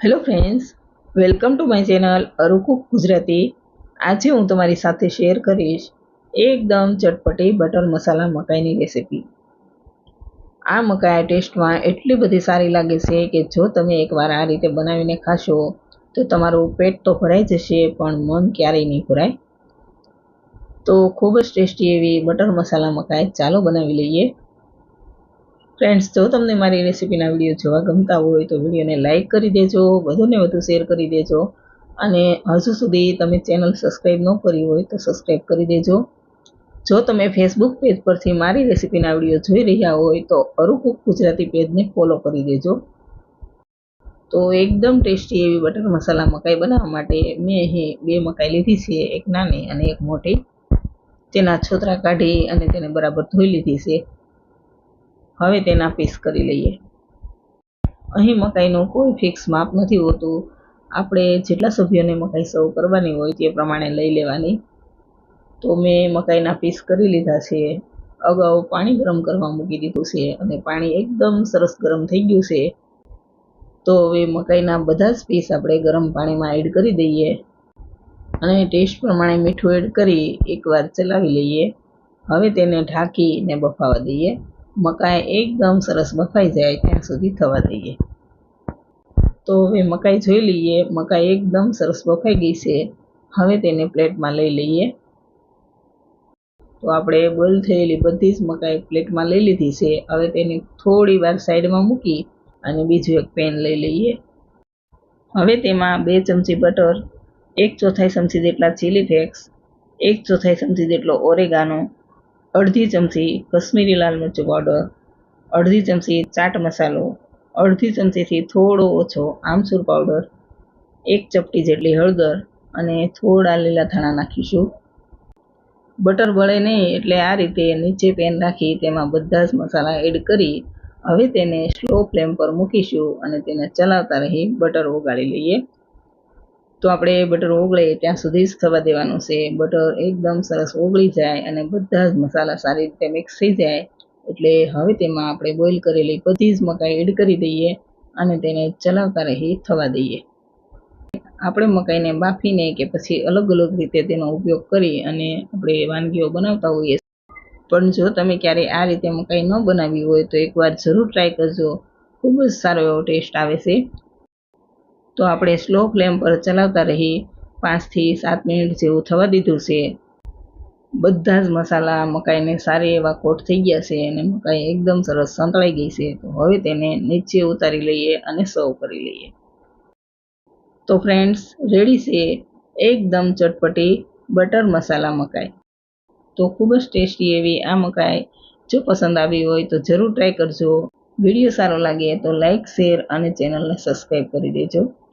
Hello friends welcome to my channel અરુકુક Gujarati આજે હું તમારી સાથે શેર કરીશ એકદમ ચટપટી બટર મસાલા મકાઈની રેસીપી આ મકાઈ ટેસ્ટમાં એટલી બધી સારી લાગે છે કે જો તમે એકવાર આ રીતે બનાવીને ખાશો, તો તમારું પેટ તો ભરાઈ જશે, પણ મન ક્યારેય નહીં ભરાય. તો ખૂબ જ ટેસ્ટી એવી બટર મસાલા મકાઈ ચાલો બનાવી લઈએ. ફ્રેન્ડ્સ જો તમને મારી રેસીપીના વીડિયો જોવા ગમતા હોય તો વિડીયોને લાઇક કરી દેજો, વધુને વધુ શેર કરી દેજો અને હજુ સુધી તમે ચેનલ સબસ્ક્રાઈબ ન કરી હોય તો સબસ્ક્રાઈબ કરી દેજો. જો તમે ફેસબુક પેજ પરથી મારી રેસીપીના વીડિયો જોઈ રહ્યા હોય તો અરુકુક ગુજરાતી પેજને ફોલો કરી દેજો. તો એકદમ ટેસ્ટી એવી બટર મસાલા મકાઈ બનાવવા માટે મેં અહીં બે મકાઈ લીધી છે, એક નાની અને એક મોટી. તેના છોતરા કાઢી અને તેને બરાબર ધોઈ લીધી છે. હવે તેના પીસ કરી લઈએ. અહીં મકાઈનું કોઈ ફિક્સ માપ નથી હોતું. આપણે જેટલા સભ્યોને મકાઈ સર્વ કરવાની હોય તે પ્રમાણે લઈ લેવાની. તો મેં મકાઈના પીસ કરી લીધા છે. અગાઉ પાણી ગરમ કરવા મૂકી દીધું છે અને પાણી એકદમ સરસ ગરમ થઈ ગયું છે. તો હવે મકાઈના બધા જ પીસ આપણે ગરમ પાણીમાં એડ કરી દઈએ. અને ટેસ્ટ પ્રમાણે મીઠું એડ કરી એકવાર ચલાવી લઈએ. હવે તેને ઢાંકીને બફાવા દઈએ. મકાઈ એકદમ સરસ બફાઈ જાય ત્યાં સુધી થવા દઈએ. તો હવે મકાઈ જોઈ લઈએ. મકાઈ એકદમ સરસ બફાઈ ગઈ છે. હવે તેને પ્લેટમાં લઈ લઈએ. તો આપણે બોઇલ થયેલી બધી જ મકાઈ પ્લેટમાં લઈ લીધી છે. હવે તેને થોડી વાર સાઈડમાં મૂકી અને બીજું એક પેન લઈ લઈએ. હવે તેમાં બે ચમચી બટર, એક ચોથાઈ ચમચી જેટલા ચીલી ફ્લેક્સ એક ચોથાઈ ચમચી જેટલો ઓરેગાનો અડધી ચમચી કશ્મીરી લાલ મરચું પાવડર અડધી ચમચી ચાટ મસાલો, અડધી ચમચીથી થોડો ઓછો આમચૂર પાવડર એક ચપટી જેટલી હળદર અને થોડા લીલા ધાણા નાખીશું. બટર બળે નહીં એટલે આ રીતે નીચે પેન રાખી તેમાં બધા જ મસાલા એડ કરી હવે તેને સ્લો ફ્લેમ પર મૂકીશું અને તેને ચલાવતા રહી બટર ઓગાળી લઈએ. તો આપણે બટર ઓગળે ત્યાં સુધી જ થવા દેવાનું છે. બટર એકદમ સરસ ઓગળી જાય અને બધા જ મસાલા સારી રીતે મિક્સ થઈ જાય. એટલે હવે તેમાં આપણે બોઇલ કરેલી બધી જ મકાઈ એડ કરી દઈએ અને તેને ચલાવતા રહી થવા દઈએ. આપણે મકાઈને બાફીને કે પછી અલગ અલગ રીતે તેનો ઉપયોગ કરી અને આપણે વાનગીઓ બનાવતા હોઈએ પણ જો તમે ક્યારેય આ રીતે મકાઈ ન બનાવી હોય તો એકવાર જરૂર ટ્રાય કરજો. ખૂબ જ સારો એવો ટેસ્ટ આવે છે. તો આપણે સ્લો ફ્લેમ પર ચલાવતા રહી પાંચથી સાત મિનિટ જેવું થવા દીધું છે. બધા જ મસાલા મકાઈને સારી એવા કોટ થઈ ગયા છે અને મકાઈ એકદમ સરસ સંતળાઈ ગઈ છે. તો હવે તેને નીચે ઉતારી લઈએ અને સર્વ કરી લઈએ. તો ફ્રેન્ડ્સ, રેડી છે એકદમ ચટપટી બટર મસાલા મકાઈ. તો ખૂબ જ ટેસ્ટી એવી આ મકાઈ. જો પસંદ આવી હોય તો જરૂર ટ્રાય કરજો. વીડિયો સારો લાગે તો લાઇક શેર અને ચેનલને સબસ્ક્રાઈબ કરી દેજો.